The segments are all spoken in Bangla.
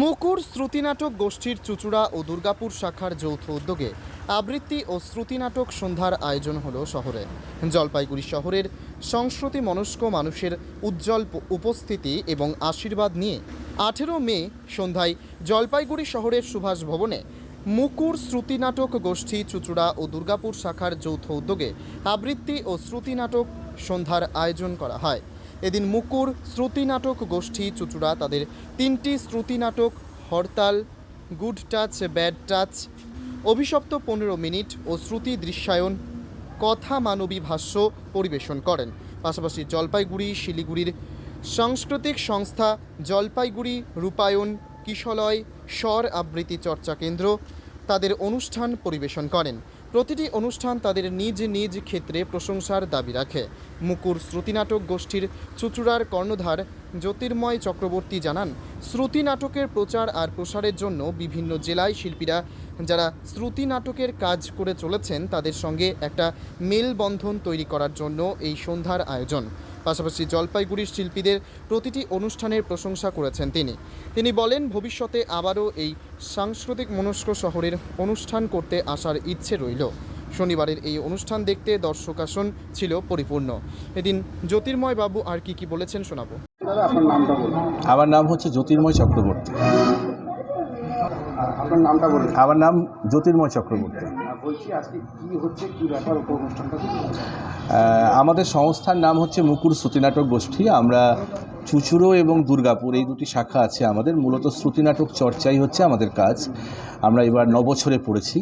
মুকুর শ্রুতিনাটক গোষ্ঠীর চুচুড়া ও দুর্গাপুর শাখার যৌথ উদ্যোগে আবৃত্তি ও শ্রুতিনাটক সন্ধ্যার আয়োজন হলো শহরে। জলপাইগুড়ি শহরের সংস্কৃতি মনস্ক মানুষের উজ্জ্বল উপস্থিতি এবং আশীর্বাদ নিয়ে আঠেরো মে সন্ধ্যায় জলপাইগুড়ি শহরের সুভাষ ভবনে মুকুর শ্রুতিনাটক গোষ্ঠী চুচুড়া ও দুর্গাপুর শাখার যৌথ উদ্যোগে আবৃত্তি ও শ্রুতিনাটক সন্ধ্যার আয়োজন করা হয়। এদিন মুকুর শ্রুতি নাটক গোষ্ঠী চুচুড়া তাদের তিনটি শ্রুতি নাটক Hartal good touch, bad touch, অভিশপ্ত পনেরো মিনিট ও শ্রুতি দৃশ্যায়ন, কথা মানবী ভাষ্য পরিবেশন করেন। পাশাপাশি জলপাইগুড়ি, শিলিগুড়ির সাংস্কৃতিক সংস্থা জলপাইগুড়ি, রূপায়ণ, কিশলয়, স্বর আবৃত্তি চর্চা কেন্দ্র তাদের অনুষ্ঠান পরিবেশন করেন। প্রতিটি অনুষ্ঠান তাদের নিজ নিজ ক্ষেত্রে প্রশংসার দাবি রাখে। মুকুর শ্রুতিনাটক গোষ্ঠীর চুচুড়ার কর্ণধার জ্যোতির্ময় চক্রবর্তী জানান শ্রুতি নাটকের প্রচার আর প্রসারের জন্য বিভিন্ন জেলায় শিল্পীরা, যারা শ্রুতি নাটকের কাজ করে চলেছেন, তাদের সঙ্গে একটা মেলবন্ধন তৈরি করার জন্য এই সন্ধ্যার আয়োজন। পাশাপাশি জলপাইগুড়ির শিল্পীদের প্রতিটি অনুষ্ঠানের প্রশংসা করেছেন তিনি। তিনি বলেন ভবিষ্যতে আবারও এই সাংস্কৃতিক মনস্ক শহরের অনুষ্ঠান করতে আসার ইচ্ছে রইল। শনিবারের এই অনুষ্ঠান দেখতে দর্শক আসন ছিল পরিপূর্ণ। এদিন জ্যোতির্ময় বাবু আর কি কি বলেছেন শোনাবো। আপনার নামটা আমার নাম হচ্ছে জ্যোতির্ময় চক্রবর্তী। আর আপনার নামটা বলুন। আমার নাম জ্যোতির্ময় চক্রবর্তী। আমাদের সংস্থার নাম হচ্ছে মুকুর শ্রুতিনাটক গোষ্ঠী। আমরা চুচুড়ো এবং দুর্গাপুর, এই দুটি শাখা আছে আমাদের। মূলত শ্রুতিনাটক চর্চাই হচ্ছে আমাদের কাজ। আমরা এবার নবছরে পড়েছি।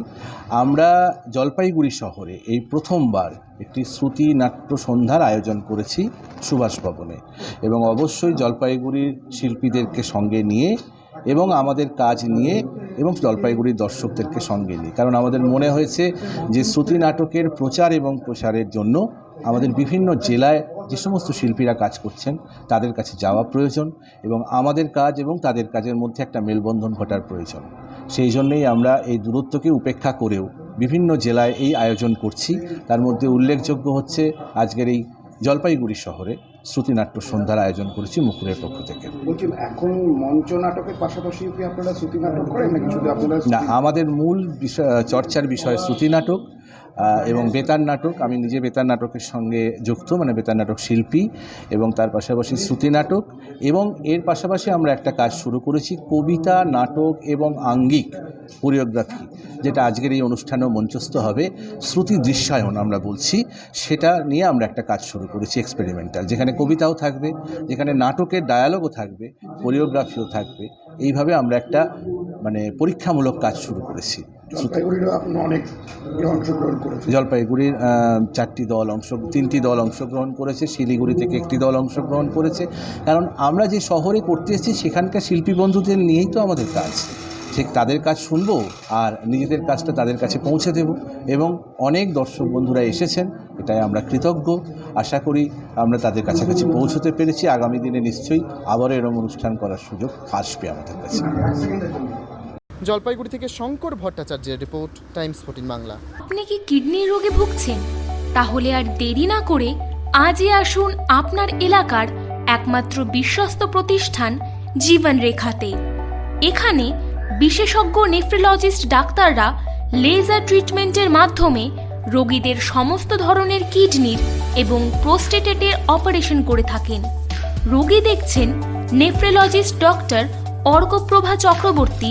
আমরা জলপাইগুড়ি শহরে এই প্রথমবার একটি শ্রুতি নাট্য সন্ধ্যার আয়োজন করেছি সুভাষ ভবনে। এবং অবশ্যই জলপাইগুড়ির শিল্পীদেরকে সঙ্গে নিয়ে এবং আমাদের কাজ নিয়ে এবং জলপাইগুড়ির দর্শকদেরকে সঙ্গে নিয়ে। কারণ আমাদের মনে হয়েছে যে শ্রুতি নাটকের প্রচার এবং প্রসারের জন্য আমাদের বিভিন্ন জেলায় যে সমস্ত শিল্পীরা কাজ করছেন, তাদের কাছে যাওয়া প্রয়োজন এবং আমাদের কাজ এবং তাদের কাজের মধ্যে একটা মেলবন্ধন ঘটার প্রয়োজন। সেই জন্যেই আমরা এই দূরত্বকে উপেক্ষা করেও বিভিন্ন জেলায় এই আয়োজন করছি। তার মধ্যে উল্লেখযোগ্য হচ্ছে আজকের এই জলপাইগুড়ি শহরে শ্রুতিনাট্য সন্ধ্যার আয়োজন করেছি মুকুরের পক্ষ থেকে। বলছি এখন মঞ্চ নাটকের পাশাপাশি কি আপনারা শ্রুতি নাটক করেন নাকি শুধু আপনারা না আমাদের মূল বিষয় চর্চার বিষয় শ্রুতি নাটক এবং বেতার নাটক, আমি নিজে বেতার নাটকের সঙ্গে যুক্ত মানে বেতার নাটক শিল্পী, এবং তার পাশাপাশি শ্রুতি নাটক, এবং এর পাশাপাশি আমরা একটা কাজ শুরু করেছি, কবিতা, নাটক এবং আঙ্গিক কোরিওগ্রাফি যেটা আজকের এই অনুষ্ঠানেও মঞ্চস্থ হবে। শ্রুতি দৃশ্যায়ন আমরা বলছি, সেটা নিয়ে আমরা একটা কাজ শুরু করেছি এক্সপেরিমেন্টাল যেখানে কবিতাও থাকবে, যেখানে নাটকের ডায়ালগও থাকবে কোরিওগ্রাফিও থাকবে। এইভাবে আমরা একটা মানে পরীক্ষামূলক কাজ শুরু করেছি। অনেক অংশগ্রহণ করেছেন জলপাইগুড়ির চারটি দল অংশ, তিনটি দল অংশগ্রহণ করেছে, শিলিগুড়ি থেকে একটি দল অংশগ্রহণ করেছে। কারণ আমরা যে শহরে করতে এসেছি, সেখানকার শিল্পী বন্ধুদের নিয়েই তো আমাদের কাজ। ঠিক তাদের কাজ শুনব আর নিজেদের কাজটা তাদের কাছে পৌঁছে দেব। এবং অনেক দর্শক বন্ধুরা এসেছেন, এটাই আমরা কৃতজ্ঞ। আশা করি আমরা তাদের কাছাকাছি পৌঁছতে পেরেছি। আগামী দিনে নিশ্চয়ই আবারও এরকম অনুষ্ঠান করার সুযোগ আসবে আমাদের কাছে। জলপাইগুড়ি থেকে শঙ্কর ভট্টাচার্যের রিপোর্ট, টাইমস ফোর্টিন বাংলা। আপনি কি কিডনির রোগে ভুগছেন? তাহলে আর দেরি না করে আজই আসুন আপনার এলাকার একমাত্র বিশ্বস্ত প্রতিষ্ঠান জীবন রেখাতে এখানে বিশেষজ্ঞ নেফ্রোলজিস্ট ডাক্তাররা লেজার ট্রিটমেন্টের মাধ্যমে রোগীদের সমস্ত ধরনের কিডনির এবং প্রোস্টেটেটের অপারেশন করে থাকেন। রোগী দেখছেন nephrologist doctor Arkaprabha Chakraborty